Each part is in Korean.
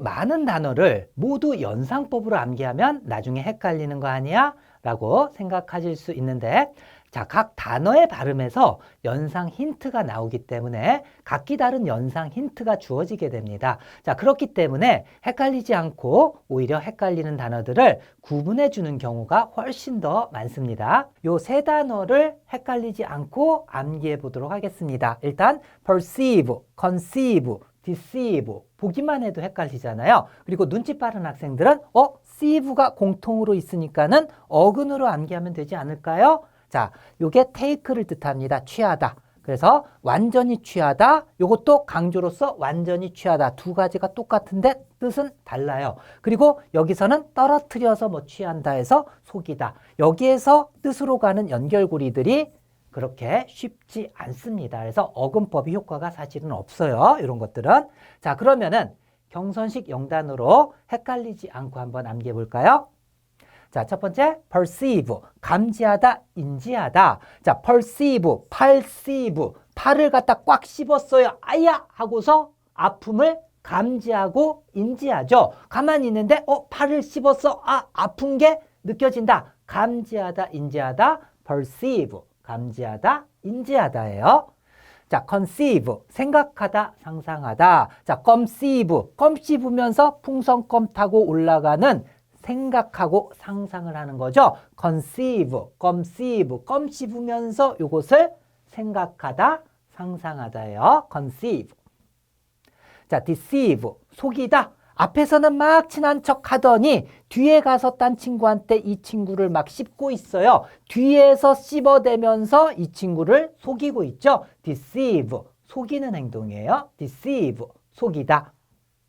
많은 단어를 모두 연상법으로 암기하면 나중에 헷갈리는 거 아니야? 라고 생각하실 수 있는데 자, 각 단어의 발음에서 연상 힌트가 나오기 때문에 각기 다른 연상 힌트가 주어지게 됩니다. 자, 그렇기 때문에 헷갈리지 않고 오히려 헷갈리는 단어들을 구분해 주는 경우가 훨씬 더 많습니다. 요 세 단어를 헷갈리지 않고 암기해 보도록 하겠습니다. 일단 perceive, conceive, deceive 보기만 해도 헷갈리잖아요. 그리고 눈치 빠른 학생들은 어, sieve가 공통으로 있으니까는 어근으로 암기하면 되지 않을까요? 자, 요게 take를 뜻합니다. 취하다. 그래서 완전히 취하다. 요것도 강조로서 완전히 취하다. 두 가지가 똑같은데 뜻은 달라요. 그리고 여기서는 떨어뜨려서 뭐 취한다 해서 속이다. 여기에서 뜻으로 가는 연결고리들이 그렇게 쉽지 않습니다. 그래서 어근법이 효과가 사실은 없어요. 이런 것들은. 자, 그러면은 경선식 영단으로 헷갈리지 않고 한번 암기해 볼까요? 자, 첫 번째 perceive 감지하다, 인지하다. 자, perceive, perceive 팔을 갖다 꽉 씹었어요. 아야 하고서 아픔을 감지하고 인지하죠. 가만히 있는데 어 팔을 씹었어. 아 아픈 게 느껴진다. 감지하다, 인지하다. perceive 감지하다, 인지하다예요. 자, conceive 생각하다, 상상하다. 자, conceive 껌 씹으면서 풍선껌 타고 올라가는 생각하고 상상을 하는 거죠. conceive, conceive, 껌 씹으면서 이것을 생각하다, 상상하다예요. conceive. 자, deceive, 속이다. 앞에서는 막 친한 척 하더니 뒤에 가서 딴 친구한테 이 친구를 막 씹고 있어요. 뒤에서 씹어대면서 이 친구를 속이고 있죠. deceive, 속이는 행동이에요. deceive, 속이다.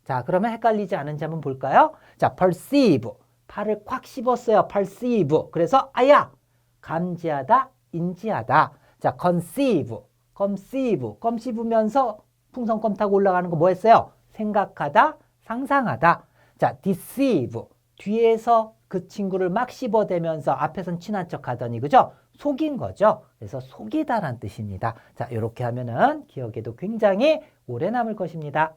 자, 그러면 헷갈리지 않은지 한번 볼까요? 자, perceive, 팔을 콱 씹었어요. perceive. 그래서 아야, 감지하다, 인지하다. 자, conceive, conceive, 껌 씹으면서 풍선껌 타고 올라가는 거 뭐 했어요? 생각하다, 상상하다. 자, deceive, 뒤에서 그 친구를 막 씹어대면서 앞에선 친한 척 하더니, 그죠? 속인 거죠. 그래서 속이다란 뜻입니다. 자, 이렇게 하면은 기억에도 굉장히 오래 남을 것입니다.